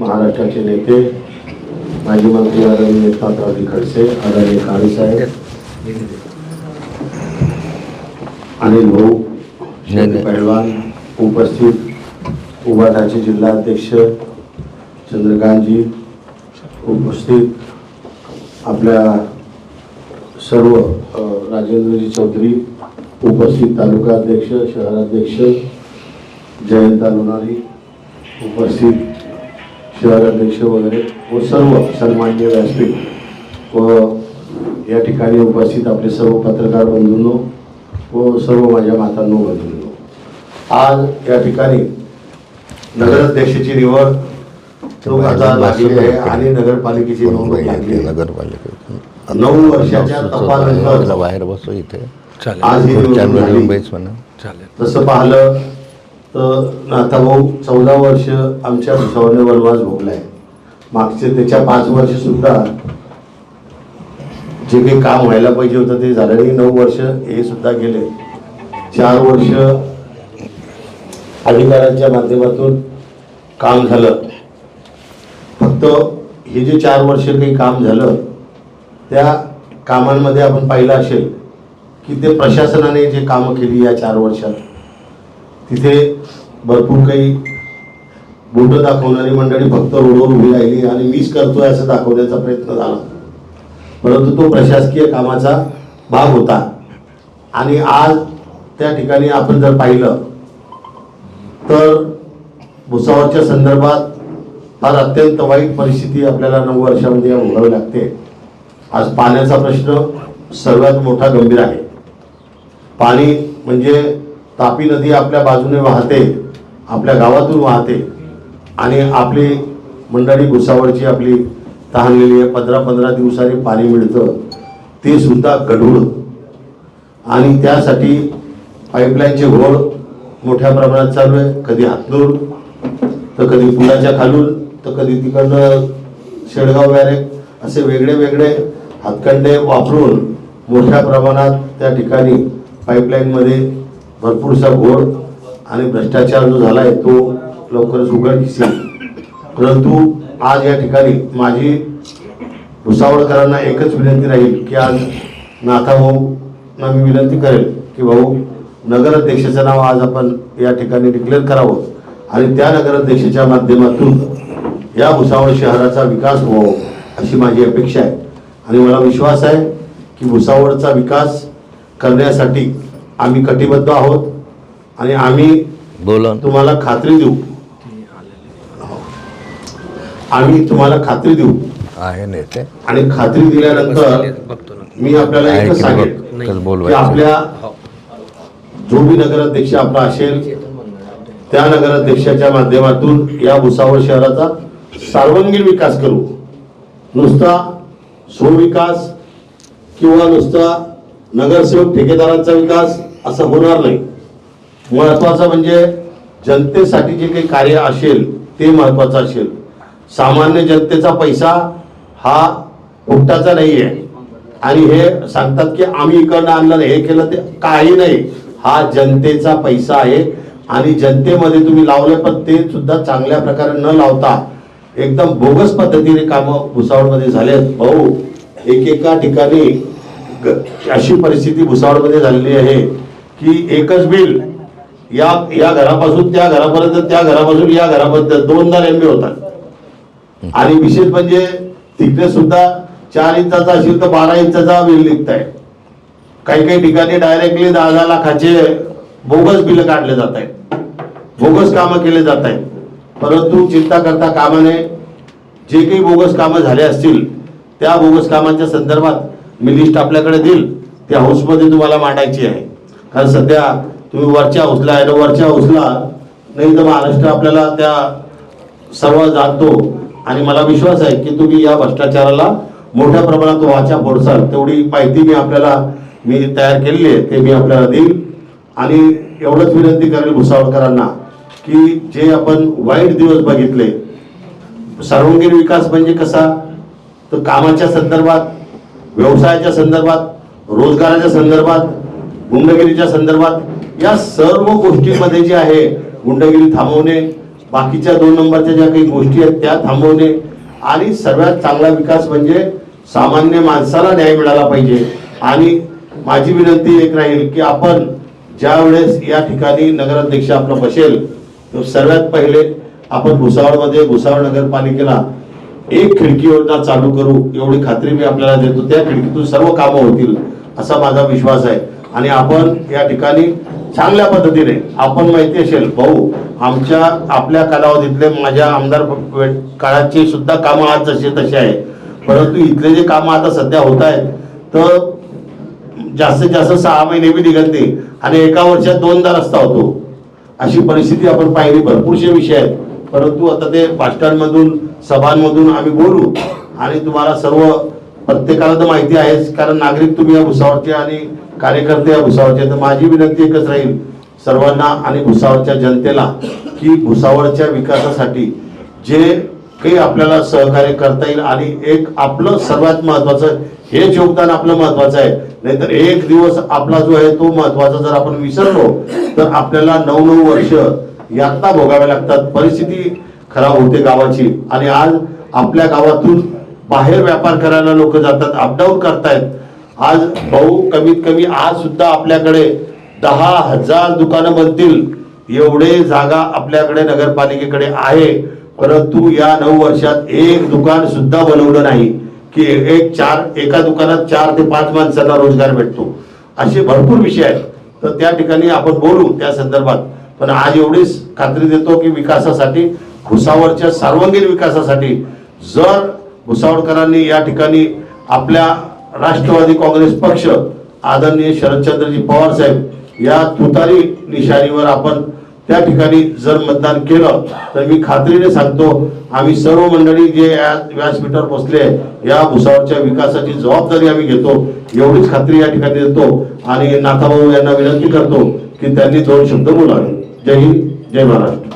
महाराष्ट्राचे नेते माजी मंत्री आदरणीय एकनाथरावजी खडसे आदरणीय काळे साहेब अनिल भाऊ पैलवान उपस्थित उभाटाचे जिल्हाध्यक्ष चंद्रकांतजी उपस्थित आपल्या सर्व राजेंद्रजी चौधरी उपस्थित तालुका अध्यक्ष शहराध्यक्ष जयंत लोणारी उपस्थित शहराध्यक्ष वगैरे व सर्व सन्मान्य व्यासपीठ व या ठिकाणी उपस्थित आपले सर्व पत्रकार बंधूंनो व सर्व माझ्या मातांनो बंधूंनो. आज या ठिकाणी नगराध्यक्षाची निवड आहे आणि नगरपालिकेची आहे. नगरपालिका नऊ वर्षाच्या तपानंतर बाहेर. बसू इथे. आज ही निवडणूक तसं पाहिलं तर नाथाभाऊ चौदा वर्ष आमच्या भुसावळने वनवास भोगलाय. मागचे त्याच्या पाच वर्ष सुद्धा जे काही काम व्हायला पाहिजे होतं ते झालं नाही नऊ वर्ष हे सुद्धा गेले चार वर्ष अधिकाऱ्यांच्या माध्यमातून काम झालं. फक्त हे जे चार वर्ष काही काम झालं त्या कामांमध्ये आपण पाहिलं असेल की ते प्रशासनाने जे कामं केली या चार वर्षात. तिथे भरपूर काही बोटं दाखवणारी मंडळी फक्त रोडवर उभी राहिली आणि मीच करतोय असं दाखवण्याचा प्रयत्न झाला. परंतु तो प्रशासकीय कामाचा भाग होता. आणि आज त्या ठिकाणी आपण जर पाहिलं तर भुसावळच्या संदर्भात फार अत्यंत वाईट परिस्थिती आपल्याला नऊ वर्षामध्ये भोगावी लागते. आज पाण्याचा प्रश्न सर्वात मोठा गंभीर आहे. पाणी म्हणजे तापी नदी आपल्या बाजूने वाहते आपल्या गावातून वाहते आणि आपली मंडळी भुसावळची आपली तहानलेली आहे. पंधरा पंधरा दिवसांनी पाणी मिळतं. ते सुद्धा गढूळ. आणि त्यासाठी पाईपलाईनचे घोळ मोठ्या प्रमाणात चालू आहे. कधी हातलूर तर कधी पुलाच्या खालून तर कधी तिकडनं शेडगाव बॅरेक असे वेगळे वेगळे हातखंडे वापरून मोठ्या प्रमाणात त्या ठिकाणी पाईपलाईनमध्ये भरपूरसा घोळ आणि भ्रष्टाचार जो झाला आहे तो लवकरच उघडकीस येईल परंतु आज या ठिकाणी माझी भुसावळकरांना एकच विनंती राहील की आज नाथाभाऊंना मी विनंती करेल की भाऊ नगराध्यक्षाचं नाव आज आपण या ठिकाणी डिक्लेअर करावं आणि त्या नगराध्यक्षाच्या माध्यमातून या भुसावळ शहराचा विकास व्हावा अशी माझी अपेक्षा आहे. आणि मला विश्वास आहे की भुसावळचा विकास करण्यासाठी आम्ही कटिबद्ध आहोत आणि आम्ही बोला. तुम्हाला खात्री देऊ. आम्ही तुम्हाला खात्री देऊ. आहे नेते. आणि खात्री दिल्यानंतर मी आपल्याला आहे एकच की सांगेन की आपल्या जो बी नगराध्यक्ष आपला असेल त्या नगराध्यक्षाच्या माध्यमातून या भुसावळ शहराचा सर्वांगीण विकास करू. नुसता सुविकास किंवा नुसता नगरसेवक ठेकेदारांचा विकास असा होणार नाही. महत्वाचं म्हणजे जनतेसाठी जे काही कार्य असेल ते महत्वाचं असेल. सामान्य जनतेचा पैसा हा फुकटाचा नाही आहे आणि हे सांगतात की आम्ही इकडनं आणलं नाही, हे केलं ते काही नाही. हा जनतेचा पैसा आहे. आणि जनतेमध्ये तुम्ही लावले पण ते सुद्धा चांगल्या प्रकारे न लावता एकदम बोगस पद्धतीने कामं भुसावळमध्ये झाले भाऊ एकेका ठिकाणी अशी परिस्थिती भुसावळमध्ये झालेली आहे की एकच बिल या या घरापासून त्या घरापर्यंत त्या घरापासून या घरापर्यंत दोनदा रेल्वे होतात. आणि विशेष म्हणजे तिकडे सुद्धा चार इंचाचा असेल तर बारा इंचाचा बिल निघत आहे काही काही ठिकाणी डायरेक्टली दहा दहा लाखाचे बोगस बिल काढले जात आहेत बोगस कामं केले जात आहेत परंतु चिंता करता कामाने जे काही बोगस कामं झाले असतील त्या बोगस कामांच्या संदर्भात मी लिस्ट आपल्याकडे देईल. त्या हाऊसमध्ये तुम्हाला मांडायची आहे. कारण सध्या तुम्ही वरच्या हाऊसला आहे वरच्या हाऊसला नाही तर महाराष्ट्र आपल्याला त्या सर्व जाणतो आणि मला विश्वास आहे की तुम्ही या भ्रष्टाचाराला मोठ्या प्रमाणात वाचा फोडसाल. तेवढी माहिती मी आपल्याला मी तयार केलेली आहे. ते मी आपल्याला देईल. आणि एवढंच विनंती करेल भुसावळकरांना की जे आपण वाईट दिवस बघितले सर्वांगीण विकास म्हणजे कसा? तर कामाच्या संदर्भात व्यवसायाच्या संदर्भात रोजगाराच्या संदर्भात गुंडगिरीच्या संदर्भात या सर्व गोष्टींमध्ये जे आहे गुंडगिरी थांबवणे बाकीच्या दोन नंबरच्या ज्या काही गोष्टी आहेत त्या थांबवणे. आणि सर्वात चांगला विकास म्हणजे सामान्य माणसाला न्याय मिळाला पाहिजे. आणि माझी विनंती एक राहील की आपण ज्या वेळेस या ठिकाणी नगराध्यक्ष आपला बसेल तर सर्वात पहिले आपण भुसावळमध्ये भुसावळ नगरपालिकेला एक खिडकी योजना चालू करू एवढी खात्री मी आपल्याला देतो. त्या खिडकीतून सर्व कामं होतील असा माझा विश्वास आहे. आणि आपण या ठिकाणी चांगल्या पद्धतीने आपण माहिती असेल भाऊ आमच्या आपल्या कालावधीतले माझ्या आमदार काळाची सुद्धा कामं आज जसे तसे आहे परंतु इथले जे कामं आता सध्या होत आहेत तर जास्तीत जास्त सहा महिने बी निघत आणि एका वर्षात दोनदा रस्ता होतो. अशी परिस्थिती आपण पाहिली भरपूरशे विषय आहेत. परंतु आता ते भाषणांमधून सभांमधून आम्ही बोलू आणि तुम्हाला सर्व प्रत्येकाला तर माहिती आहेच कारण नागरिक तुम्ही या भुसावरचे आणि कार्यकर्ते या भुसावरचे तर माझी विनंती एकच राहील सर्वांना आणि भुसावरच्या जनतेला की भुसावरच्या विकासासाठी जे काही आपल्याला सहकार्य करता येईल आणि एक आपलं सर्वात महत्वाचं हेच योगदान आपलं महत्वाचं आहे. नाहीतर एक दिवस आपला जो आहे तो महत्त्वाचा जर आपण विसरलो तर आपल्याला नऊ नऊ वर्ष यातना भोगाव्या लागतात. परिस्थिती खराब होते गावाची. आणि आज आपल्या गावातून बाहेर व्यापार करायला लोक जातात अपडाऊन करतायत. आज भाऊ कमीत कमी आज सुद्धा आपल्याकडे दहा हजार दुकानं बनतील. एवढे जागा आपल्याकडे नगरपालिकेकडे आहे. परंतु या नऊ वर्षात एक दुकान सुद्धा बनवलं नाही. की एक चार एका दुकानात चार ते पाच माणसांना रोजगार भेटतो. असे भरपूर विषय आहेत. तर त्या ठिकाणी आपण बोलू त्या संदर्भात. पण आज एवढीच खात्री देतो की विकासासाठी भुसावळच्या सर्वांगीण विकासासाठी जर भुसावळकरांनी या ठिकाणी आपल्या राष्ट्रवादी काँग्रेस पक्ष आदरणीय शरदचंद्रजी पवार साहेब या तुतारी निशाणीवर आपण त्या ठिकाणी जर मतदान केलं तर मी खात्रीने सांगतो आम्ही सर्व मंडळी जे या व्यासपीठावर बसले या भुसावळच्या विकासाची जबाबदारी आम्ही घेतो एवढीच खात्री या ठिकाणी देतो आणि नाथाभाऊ यांना विनंती करतो की त्यांनी दोन शब्द बोलावे. जय हिंद जय महाराष्ट्र.